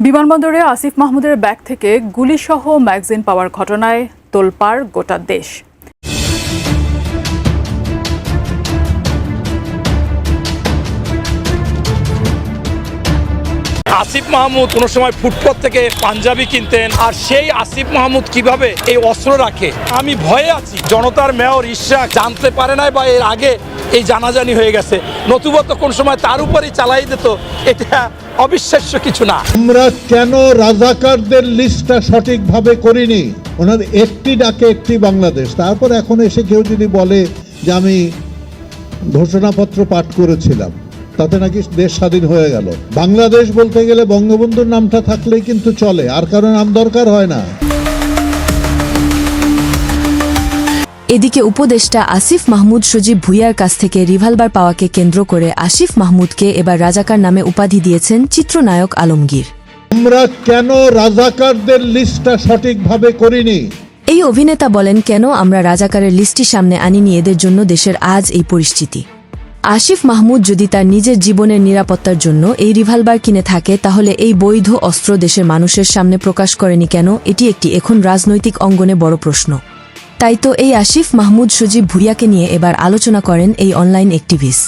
বিমানবন্দরে আসিফ মাহমুদের ব্যাগ থেকে গুলিসহ ম্যাগজিন পাওয়ার ঘটনায় তোলপাড় গোটা দেশ। আসিফ মাহমুদ কোনো সময় ফুটপথ থেকে পাঞ্জাবি কিনতেন। আর সেই আসিফ মাহমুদ কীভাবে এই অস্ত্র রাখে? আমি ভয়ে আছি। জনতার মেয়র ইশরাক জানতে পারে নাই বা এর আগে এই জানাজানি হয়ে গেছে। নতুবত কোন সময় তার উপরেই চালাই দিত। এটা অবিশ্বাস্য কিছু না। আমরা কেন রাজাকারদের লিস্টটা সঠিকভাবে করিনি? ওনার একটি ডাকে একটি বাংলাদেশ। তারপর এখন এসে কেউ যদি বলে যে আমি ঘোষণাপত্র পাঠ করেছিলাম তাতে নাকি দেশ স্বাধীন হয়ে গেল। বাংলাদেশ বলতে গেলে বঙ্গবন্ধুর নামটা থাকলেই কিন্তু চলে আর কারও নাম দরকার হয় না। এদিকে উপদেষ্টা আসিফ মাহমুদ সজীব ভুইয়ার কাছ থেকে রিভলভার পাওয়াকে কেন্দ্র করে আসিফ মাহমুদকে এবার রাজাকার নামে উপাধি দিয়েছেন চিত্রনায়ক আলমগীর। আমরা কেন রাজাকারদের লিস্টটা সঠিকভাবে করিনি? এই অভিনেতা বলেন কেন আমরা রাজাকারের লিস্টটি সামনে আনিনি? এদের জন্য দেশের আজ এই পরিস্থিতি। আসিফ মাহমুদ যদি তার নিজের জীবনের নিরাপত্তার জন্য এই রিভলভার কিনে থাকে, তাহলে এই বৈধ অস্ত্র দেশের মানুষের সামনে প্রকাশ করেনি কেন? এটি একটি এখন রাজনৈতিক অঙ্গনে বড় প্রশ্ন। তাই তো এই আসিফ মাহমুদ সজীব ভুইয়াকে নিয়ে এবার আলোচনা করেন এই অনলাইন অ্যাক্টিভিস্ট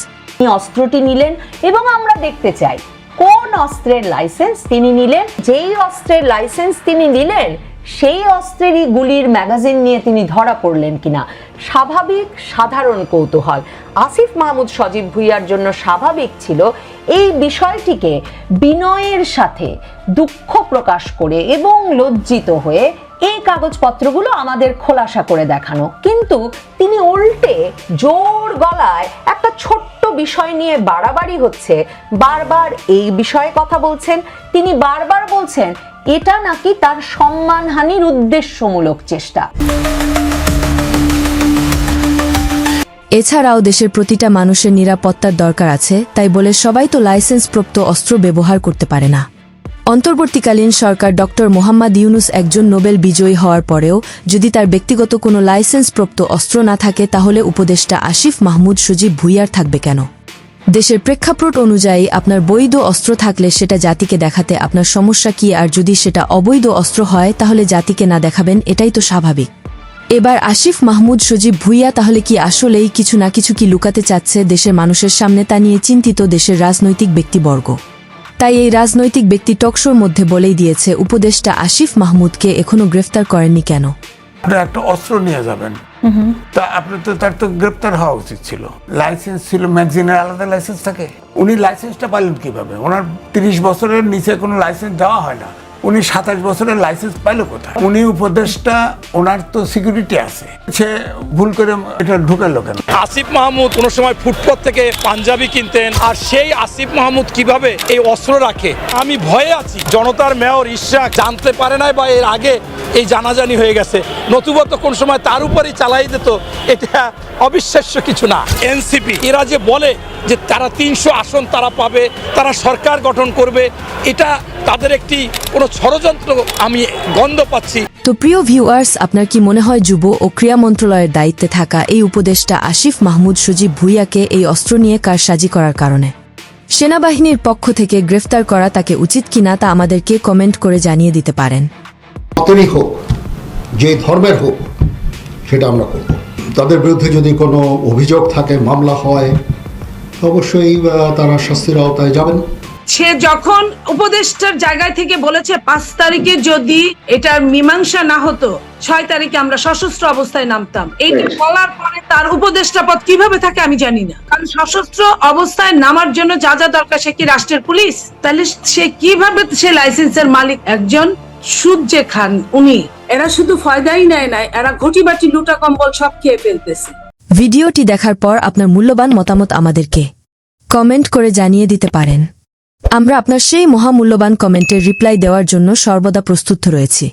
অস্ত্রটি নিলেন এবং আমরা দেখতে চাই, কোন অস্ত্রের লাইসেন্স তিনি নিলেন? যেই অস্ত্রের লাইসেন্স তিনি নিলেন, সেই অস্ত্রেরই গুলির ম্যাগাজিন নিয়ে তিনি ধরা পড়লেন কিনা? স্বাভাবিক সাধারণ কৌতূহল। আসিফ মাহমুদ সজীব ভুইয়ার জন্য স্বাভাবিক ছিল এই বিষয়টিকে বিনয়ের সাথে দুঃখ প্রকাশ করে এবং লজ্জিত হয়ে এই কাগজপত্রগুলো আমাদের খোলাসা করে দেখানো। কিন্তু তিনি উল্টে জোর গলায় একটা ছোট্ট বিষয় নিয়ে বাড়াবাড়ি হচ্ছে। বারবার এই বিষয়ে কথা বলছেন। তিনি বারবার বলছেন, এটা নাকি তার সম্মানহানির উদ্দেশ্যমূলক চেষ্টা। এছাড়াও দেশের প্রতিটা মানুষের নিরাপত্তার দরকার আছে, তাই বলে সবাই তো লাইসেন্সপ্রাপ্ত অস্ত্র ব্যবহার করতে পারে না। অন্তর্বর্তীকালীন সরকার ডক্টর মোহাম্মদ ইউনুস একজন নোবেল বিজয়ী হওয়ার পরেও যদি তার ব্যক্তিগত কোনো লাইসেন্সপ্রাপ্ত অস্ত্র না থাকে, তাহলে উপদেষ্টা আসিফ মাহমুদ সজীব ভুইয়ার থাকবে কেন? দেশের প্রেক্ষাপট অনুযায়ী আপনার বৈধ অস্ত্র থাকলে সেটা জাতিকে দেখাতে আপনার সমস্যা কি, আর যদি সেটা অবৈধ অস্ত্র হয়, তাহলে জাতিকে না দেখাবেন, এটাই তো স্বাভাবিক। এবার আসিফ মাহমুদ সজীব ভুইয়া তাহলে কি আসলেই কিছু না কিছু কি লুকাতে চাচ্ছে দেশের মানুষের সামনে তা নিয়ে চিন্তিত দেশের রাজনৈতিক ব্যক্তিবর্গ? তাই এই রাজনৈতিক ব্যক্তি টকশোর মধ্যে বলেই দিয়েছে, উপদেষ্টা আসিফ মাহমুদকে এখনও গ্রেফতার করেননি কেন? আপনি একটা অস্ত্র নিয়ে যাবেন। তা আপনি তো, তার তো গ্রেপ্তার হওয়া উচিত ছিল। লাইসেন্স ছিল ম্যাগজিনের আলাদা লাইসেন্স থাকে। উনি লাইসেন্সটা পাইলেন কীভাবে? ওনার তিরিশ বছরের নিচে কোনো লাইসেন্স দেওয়া হয় না। উনি সাতাশ বছরের লাইসেন্স পাইলো কোথায়? উনি উপদেশটা ওনার তো সিকিউরিটি আছে। সে ভুল করে এটা ঢুকালো কেন? আসিফ মাহমুদ কোনো সময় ফুটপথ থেকে পাঞ্জাবি কিনতেন, আর সেই আসিফ মাহমুদ কীভাবে এই অস্ত্র রাখে? আমি ভয়ে আছি। জনতার মেয়র ইশাক জানতে পারে নাই বা এর আগে এই জানাজানি হয়ে গেছে। নতুবত কোন সময় তার উপরেই চালাই দিত এটা অবিশ্বাস্য কিছু না। এনসিপি। এরা যে বলে যে তারা তিনশো আসন তারা পাবে তারা সরকার গঠন করবে এটা তাদের একটি কোনো ষড়যন্ত্র আমি গন্ধ পাচ্ছি। তো প্রিয় ভিউয়ার্স আপনার কি মনে হয় যুব ও ক্রীড়া মন্ত্রণালয়ের দায়িত্বে থাকা এই উপদেষ্টা আসিফ মাহমুদ সজীব ভুইয়াকে এই অস্ত্র নিয়ে কারসাজি করার কারণে? সেনাবাহিনীর পক্ষ থেকে গ্রেফতার করা তাকে উচিত কিনা তা আমাদেরকে কমেন্ট করে জানিয়ে দিতে পারেন। মতেরই হোক যে ধর্মের হোক সেটা আমরা করব। তাদের বিরুদ্ধে যদি কোনো অভিযোগ থাকে মামলা হয় অবশ্যই তারা শাস্তির আওতায় যাবেন। সে যখন উপদেষ্টার জায়গায় থেকে বলেছে পাঁচ তারিখে যদি এটার মীমাংসা না হতো ছয় তারিখে আমরা সশস্ত্র অবস্থায় নামতাম। এইটা বলার পরে তার উপদেষ্টা পদ কীভাবে থাকে আমি জানি না। কারণ সশস্ত্র অবস্থায় নামার জন্য যা যা দরকার সে কি রাষ্ট্রের পুলিশ? তাহলে সে কীভাবে সে লাইসেন্সের মালিক একজন? সূর্যে খান, উনি। এরা শুধু ফয়দাই নেয় নাই, এরা ঘটি বাটি লুটা কম্বল সব খেয়ে ফেলতেছে। ভিডিওটি দেখার পর আপনার মূল্যবান মতামত আমাদেরকে কমেন্ট করে জানিয়ে দিতে পারেন। আমরা আপনার সেই মহামূল্যবান কমেন্টের রিপ্লাই দেওয়ার জন্য সর্বদা প্রস্তুত রয়েছি।